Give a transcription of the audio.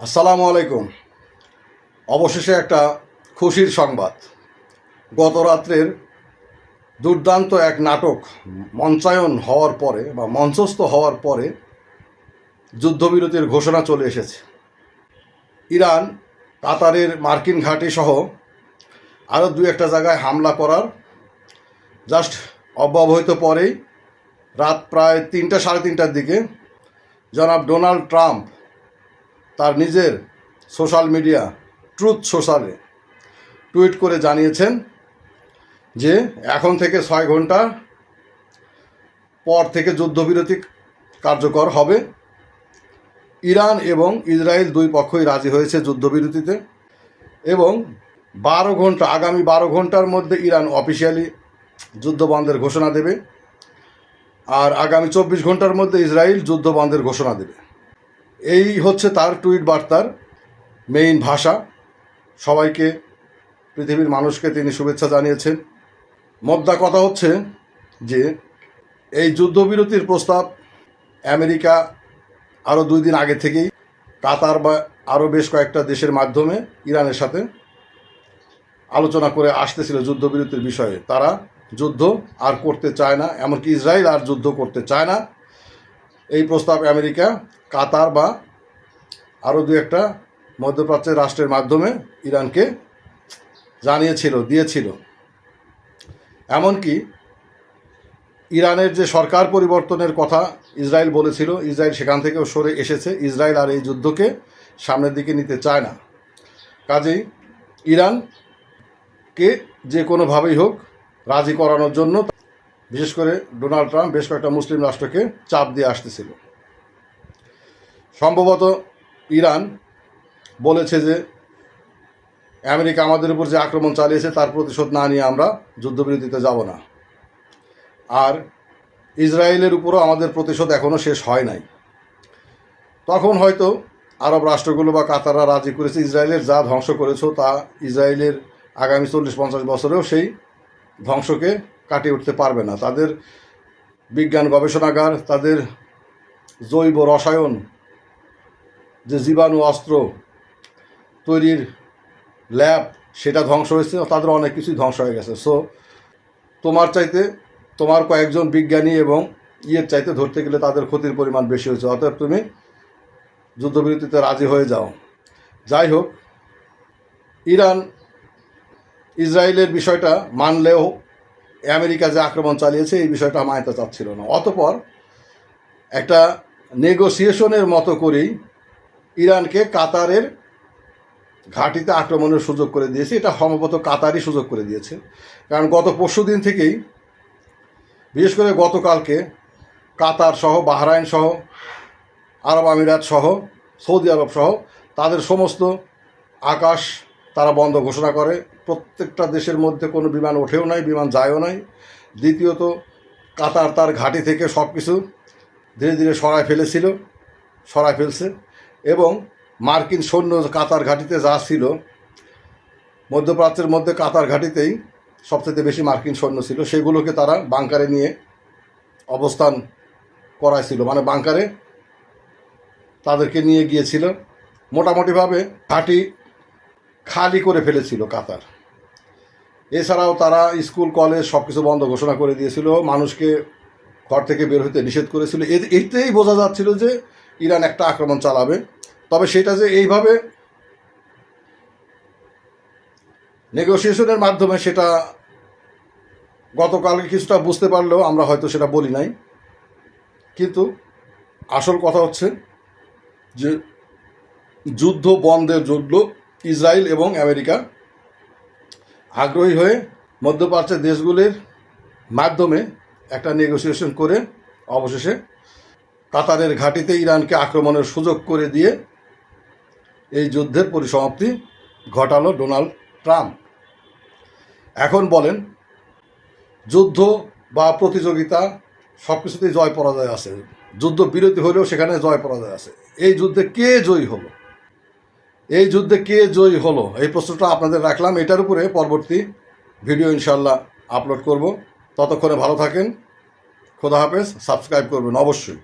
আসসালামু আলাইকুম। অবশেষে একটা খুশির সংবাদ। গত রাত্রের দুর্দান্ত এক নাটক মঞ্চায়ন হওয়ার পরে বা মঞ্চস্থ হওয়ার পরে যুদ্ধবিরতির ঘোষণা চলে এসেছে। ইরান, কাতারের মার্কিন ঘাঁটি সহ আরও দু একটা জায়গায় হামলা করার জাস্ট অব্যবহিত পরেই রাত প্রায় তিনটা, সাড়ে তিনটার দিকে জনাব ডোনাল্ড ট্রাম্প তার নিজের সোশ্যাল মিডিয়া ট্রুথ সোশ্যালে টুইট করে জানিয়েছেন যে এখন থেকে ছয় ঘণ্টা পর থেকে যুদ্ধবিরতি কার্যকর হবে। ইরান এবং ইসরায়েল দুই পক্ষই রাজি হয়েছে যুদ্ধবিরতিতে এবং বারো ঘণ্টা, আগামী বারো ঘণ্টার মধ্যে ইরান অফিসিয়ালি যুদ্ধ বন্ধের ঘোষণা দেবে। আর আগামী চব্বিশ ঘণ্টার মধ্যে ইসরায়েল যুদ্ধ বন্ধের ঘোষণা দেবে। এই হচ্ছে তার টুইট বার্তার মেইন ভাষা। সবাইকে, পৃথিবীর মানুষকে তিনি শুভেচ্ছা জানিয়েছেন। মোদ্দা কথা হচ্ছে যে, এই যুদ্ধবিরতির প্রস্তাব আমেরিকা আরও দুই দিন আগে থেকেই, কাতার বা আরও বেশ কয়েকটা দেশের মাধ্যমে ইরানের সাথে আলোচনা করে আসতেছিল যুদ্ধবিরতির বিষয়ে। তারা যুদ্ধ আর করতে চায় না, এমনকি ইসরায়েল আর যুদ্ধ করতে চায় না। এই প্রস্তাব আমেরিকা, কাতার বা আরও দু একটা মধ্যপ্রাচ্যের রাষ্ট্রের মাধ্যমে ইরানকে জানিয়েছিল, দিয়েছিল। এমনকি ইরানের যে সরকার পরিবর্তনের কথা ইসরায়েল বলেছিল, ইসরায়েল সেখান থেকেও সরে এসেছে, ইসরায়েল আর এই যুদ্ধকে সামনের দিকে নিতে চায় না। কাজেই ইরানকে যে কোনোভাবেই হোক রাজি করানোর জন্য বিশেষ করে ডোনাল্ড ট্রাম্প বেশ কয়েকটা মুসলিম রাষ্ট্রকে চাপ দিয়ে আসতেছিল। সম্ভবত ইরান বলেছে যে, আমেরিকা আমাদের উপর যে আক্রমণ চালিয়েছে তার প্রতিশোধ না নিয়ে আমরা যুদ্ধবিরতিতে যাব না। আর ইসরায়েলের উপরও আমাদের প্রতিশোধ এখনও শেষ হয় নাই। তখন হয়তো আরব রাষ্ট্রগুলো বা কাতাররা রাজি করেছে, ইসরায়েলের যা ধ্বংস করেছ তা ইসরায়েলের আগামী চল্লিশ পঞ্চাশ বছরেও সেই ধ্বংসকে কাটিয়ে উঠতে পারবে না। তাদের বিজ্ঞান গবেষণাগার, তাদের জৈব রসায়ন, যে জীবাণু, অস্ত্র তৈরির ল্যাব, সেটা ধ্বংস হয়েছে, তাদের অনেক কিছুই ধ্বংস হয়ে গেছে। সো তোমার চাইতে, তোমার কয়েকজন বিজ্ঞানী এবং ইয়ের চাইতে ধরতে গেলে তাদের ক্ষতির পরিমাণ বেশি হয়েছে। অতএব তুমি যুদ্ধবিরতিতে রাজি হয়ে যাও। যাই হোক, ইরান, ইসরায়েলের বিষয়টা মানলেও আমেরিকা যে আক্রমণ চালিয়েছে, এই বিষয়টা মানতে চাচ্ছিল না। অতপর একটা নেগোসিয়েশনের মতো করেই ইরানকে কাতারের ঘাঁটিতে আক্রমণের সুযোগ করে দিয়েছে। এটা সম্ভবত কাতারই সুযোগ করে দিয়েছে। কারণ গত পরশু দিন থেকেই, বিশেষ করে গতকালকে, কাতার সহ, বাহরাইন সহ, আরব আমিরাত সহ, সৌদি আরব সহ, তাদের সমস্ত আকাশ তারা বন্ধ ঘোষণা করে। প্রত্যেকটা দেশের মধ্যে কোনো বিমান ওঠেও নাই, বিমান যায়ও নাই। দ্বিতীয়ত, কাতার তার ঘাঁটি থেকে সব কিছু ধীরে ধীরে সরায় ফেলেছিল, সরায় ফেলছে এবং মার্কিন সৈন্য কাতার ঘাঁটিতে যা ছিল, মধ্যপ্রাচ্যের মধ্যে কাতার ঘাঁটিতেই সবচেয়ে বেশি মার্কিন সৈন্য ছিল। সেগুলোকে তারা বাংকারে নিয়ে অবস্থান করাইছিল। মানে বাংকারে তাদেরকে নিয়ে গিয়েছিল। মোটামুটিভাবে ঘাঁটি খালি করে ফেলেছিল কাতার। এছাড়াও তারা স্কুল, কলেজ সব কিছু বন্ধ ঘোষণা করে দিয়েছিল, মানুষকে ঘর থেকে বের হতে নিষেধ করেছিল। এতেই বোঝা যাচ্ছিল যে ইরান একটা আক্রমণ চালাবে। তবে সেটা যে এইভাবে নেগোসিয়েশনের মাধ্যমে সেটা গতকালকে কিছুটা বুঝতে পারলেও আমরা হয়তো সেটা বলি নাই। কিন্তু আসল কথা হচ্ছে যে যুদ্ধ বন্ধের জন্য ইসরায়েল এবং আমেরিকা আগ্রহী হয়ে মধ্যপ্রাচ্যের দেশগুলির মাধ্যমে একটা নেগোসিয়েশন করে অবশেষে কাতারের ঘাঁটিতে ইরানকে আক্রমণের সুযোগ করে দিয়ে এই যুদ্ধের পরিসমাপ্তি ঘটালো ডোনাল্ড ট্রাম্প। এখন বলেন, যুদ্ধ বা প্রতিযোগিতা সব কিছুতেই জয় পরাজয় আছে। যুদ্ধ বিরতি হলেও সেখানে জয় পরাজয় আছে। এই যুদ্ধে কে জয়ী হলো? এই যুদ্ধে কে জয়ী হলো? এই প্রশ্নটা আপনাদের রাখলাম। এটার উপরে পরবর্তী ভিডিও ইনশাল্লাহ আপলোড করব। ততক্ষণে ভালো থাকেন। খোদা হাফেজ। সাবস্ক্রাইব করবেন অবশ্যই।